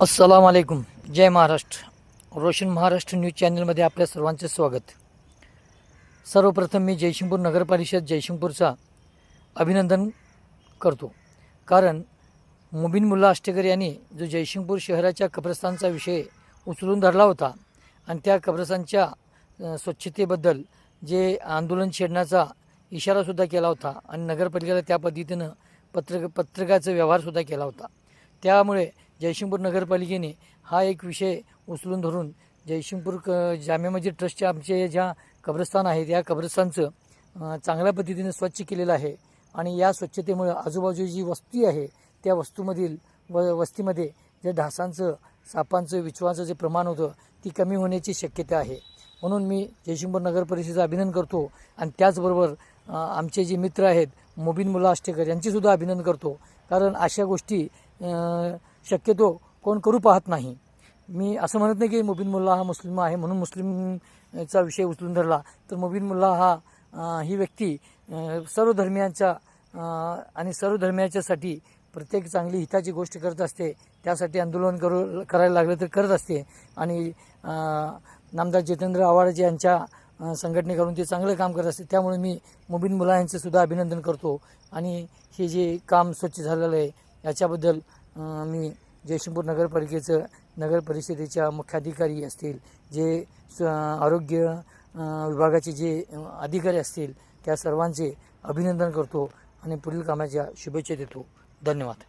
अस्सलाम वालेकुम. जय महाराष्ट्र. रोशन महाराष्ट्र न्यूज चॅनलमध्ये आपल्या सर्वांचे स्वागत. सर्वप्रथम मी जयशिंगपूर नगरपरिषद जयशिंगपूरचा अभिनंदन करतो. कारण मुबीन मुल्ला आष्टेकर यांनी जो जयशिंगपूर शहराच्या कब्रस्तानचा विषय उचलून धरला होता आणि त्या कब्रस्तानच्या स्वच्छतेबद्दल जे आंदोलन छेडण्याचा इशारासुद्धा केला होता आणि नगरपालिकेला त्या पद्धतीनं पत्रक पत्रकाचा व्यवहारसुद्धा केला होता. त्यामुळे जयशिंगपूर नगरपालिकेने हा एक विषय उचलून धरून जयशिंगपूर क जामिया मस्जिद ट्रस्टच्या आमचे ज्या कब्रस्तान आहेत या कब्रस्तानचं चांगल्या पद्धतीने स्वच्छ केलेलं आहे आणि या स्वच्छतेमुळे आजूबाजूची जी वस्ती आहे त्या वस्तूमधील व वस्तीमध्ये जे ढासांचं सापांचं विचवाचं जे प्रमाण होतं ती कमी होण्याची शक्यता आहे. म्हणून मी जयशिंगपूर नगर परिषदेचं अभिनंदन करतो आणि त्याचबरोबर आमचे जे मित्र आहेत मोबिन मुला आष्टेकर यांचीसुद्धा अभिनंदन करतो. कारण अशा गोष्टी शक्यतो कोण करू पाहत नाही. मी असं म्हणत नाही की मुबिन मुल्ला हा मुस्लिम आहे म्हणून मुस्लिमचा विषय उचलून धरला तर मुबिन मुल्ला हा ही व्यक्ती सर्व धर्मियांच्या आणि सर्व धर्मियाच्यासाठी प्रत्येक चांगली हिताची गोष्ट करत असते त्यासाठी आंदोलन करू करायला लागलं तर करत असते. आणि नामदार जितेंद्र आव्हाड यांच्या संघटनेकडून ते चांगलं काम करत असते त्यामुळे मी मुबिन मुला यांचं सुद्धा अभिनंदन करतो. आणि हे जे काम स्वच्छ झालेलं आहे याच्याबद्दल मी जयशिंगपूर नगरपालिकेचं नगर परिषदेच्या मुख्याधिकारी असतील जे स आरोग्य विभागाचे जे अधिकारी असतील त्या सर्वांचे अभिनंदन करतो आणि पुढील कामाच्या शुभेच्छा देतो. धन्यवाद.